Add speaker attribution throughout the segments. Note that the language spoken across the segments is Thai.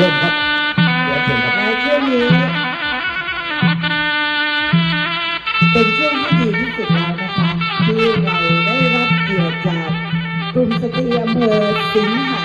Speaker 1: ชิญครับเดี๋ยวเชิญครับ
Speaker 2: ในช่วงนี้เป็นช่วงที่ดีที่สุดแล้วนะคะที่เราได้รับเกียรติจากกลุ่มสตรีอำเภอสิงหา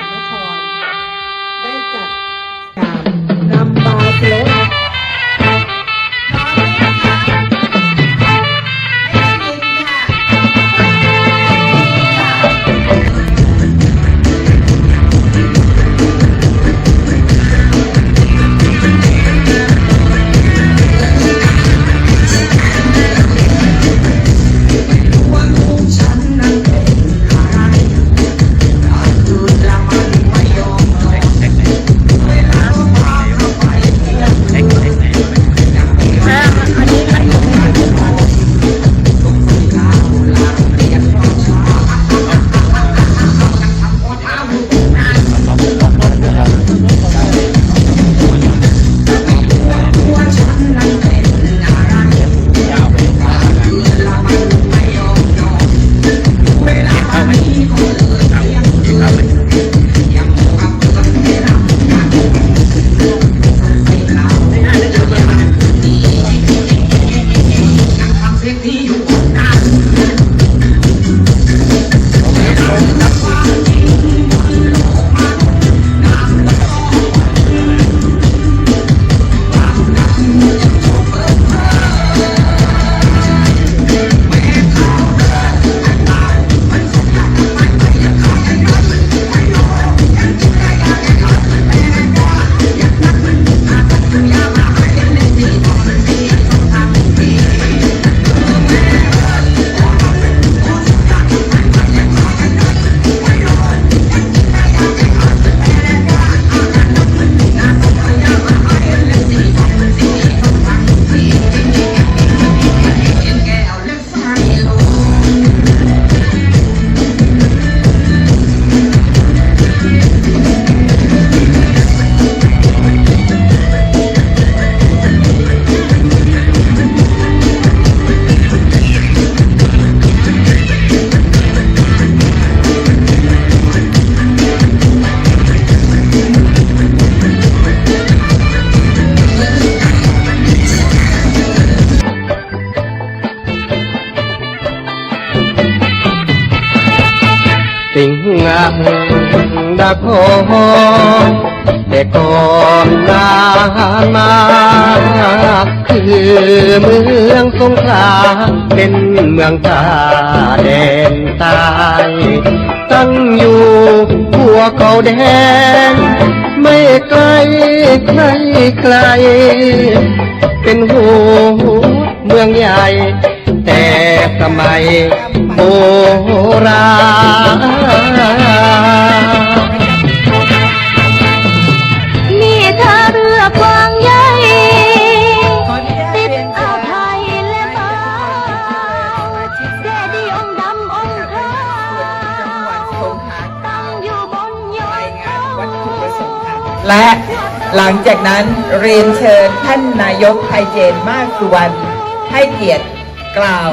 Speaker 2: สิ
Speaker 3: งหาดาคองแต่ก่อนนานมาคือเมืองสงขลาเป็นเมืองท่าแดนใตายตั้งอยู่หัวเขาแดนไม่ไกลใครใคร เป็นหัวเมืองใหญ่ แต่สมัย โบราณ
Speaker 4: มีท่าเรือกว้างใหญ่
Speaker 2: ขออนุญาต
Speaker 4: ติด
Speaker 2: เรียนเชิ
Speaker 4: อ่าว
Speaker 2: ญ
Speaker 4: ไทยและ
Speaker 2: ให้
Speaker 4: มา
Speaker 2: ทุกคน
Speaker 4: เจดีย์องค์ดำองค์
Speaker 2: จาก
Speaker 4: ขาว
Speaker 2: จังหวัดสงขลา
Speaker 4: ตั้งอยู่บนยอ
Speaker 2: ราย
Speaker 4: ด
Speaker 2: งานวัตถุประสงค์ค่ะ
Speaker 5: และหลังจากนั้นเรียนเชิญท่านนายกไทยเจนมากสุวรรณให้เกียรติกล่าว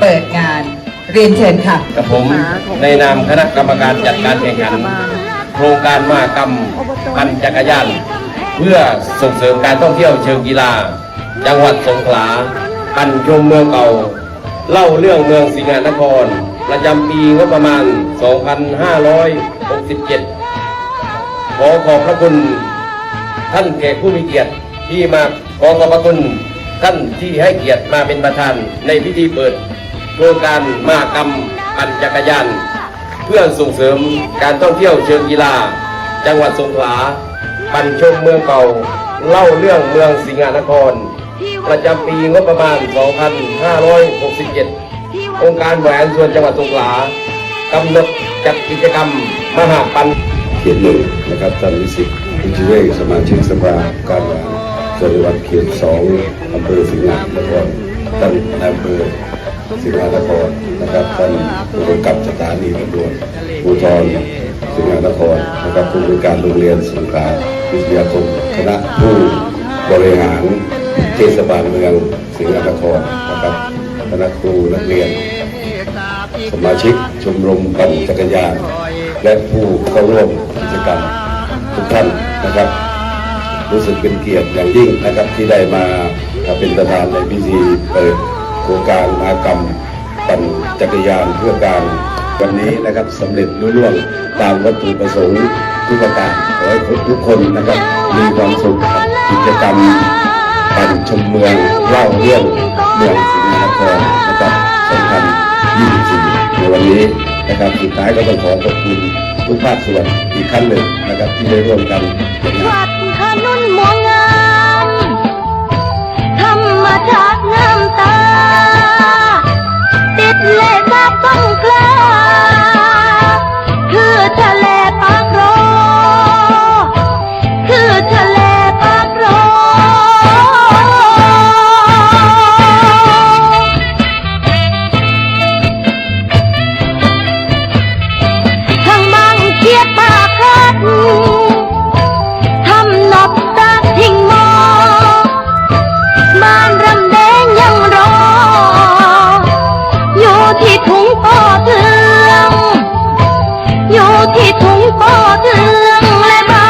Speaker 5: เปิดงานเรียนเชิญค่ะ
Speaker 3: กับผมในนามคณะกรรมการจัดการแข่งขัน โครงการมหากรรมปั่นจักรยานเพื่อส่งเสริมการท่องเที่ยวเชิงกีฬา จังหวัดสงขลาปั่นชมเมืองเก่า เล่าเรื่องเมืองสิงหานคร ประจำปีงบประมาณ 2567 ขอขอบพระคุณท่านแขกผู้มีเกียรติที่มาขอขอบพระคุณท่านที่ให้เกียรติมาเป็นประธานในพิธีเปิด โครงการมากรรมปั่นจักรยานเพื่อส่งเสริมการท่องเที่ยวเชิงกีฬา จังหวัดสงขลาปั่นชมเมืองเก่า เล่าเรื่องเมืองสิงหานคร ประจำปีงบประมาณ 2567 องค์การบริหารส่วนจังหวัดสงขลากำหนดจัดกิจกรรมมหาปั่น
Speaker 6: เขตหนึ่งนะครับท่านวิสิตอินทิเวศสมาชิกสภาการงานส่วนจังหวัดเขตสองอำเภอสิงหานครท่านนายอำเภอ สิงหานครนะครับท่านผู้กำกับสถานีตำรวจภูธรสิงหานครนะครับผู้บริการโรงเรียนสงขลาวิทยาคมคณะผู้บริหารเทศบาลเมืองสิงหานครนะครับคณะครูนักเรียน สมาชิกชมรมปั่นจักรยาน และผู้เข้าร่วมกิจกรรมทุกท่านนะครับ รู้สึกเป็นเกียรติอย่างยิ่งนะครับที่ได้มาเป็นประธานในพิธีเปิด โครงการมหากรรมปั่นจักรยานเพื่อการวันนี้นะครับสำเร็จรุ่ร่วงตามวัตถุประสงค์ทุกประการขอให้ทุกคนนะครับมีความสุขกิจกรรมปั่นชมเมืองเล่าเรื่องเมืองสิงห์นครนะครับ2024ในวันนี้นะครับสุดท้ายก็ต้องขอขอบคุณทุกภาคส่วนอีกครั้งหนึ่งนะครับที่ได้ร่วมกันนงาน
Speaker 4: วัดถน ด ที่ถุงปอเทือง อยู่ที่ถุงปอเทืองและเบา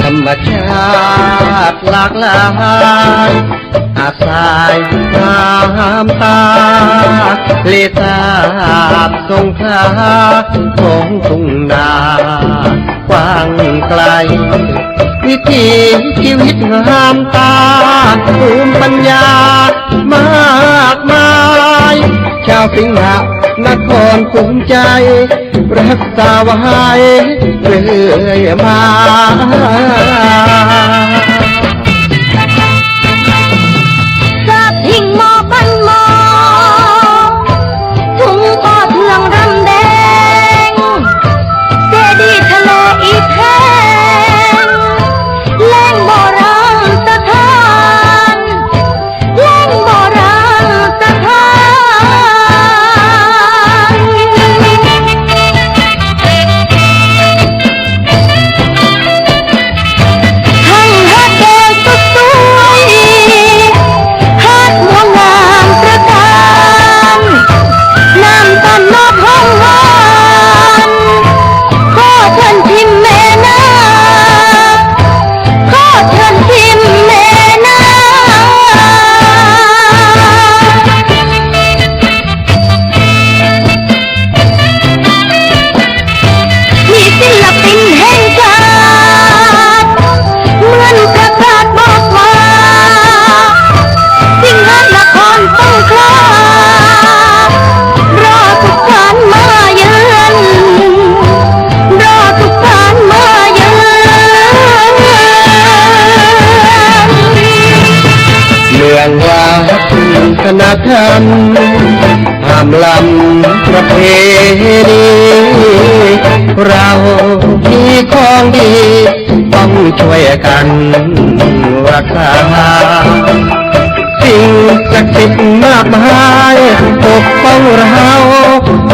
Speaker 1: ธรรมชาติหลากหลายอาศัยความตาเลสาบทรงคลาของทุ่งนากว้างไกล วิถีชีวิตงามตาภูมิปัญญามากมาย ชาวสิงหนครภูมิใจ รักษาไว้เรื่อยมา คณะธรรมห้ามลำประเพณีเรามีของดี ต้องช่วยกันรักษาสิ่งศักดิ์สิทธิ์มากมายปกป้องเรา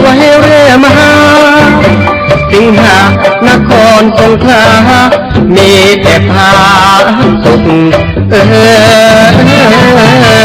Speaker 1: ไว้เรื่อยมาสิงหานครสงขลามีแต่พาสุขเออ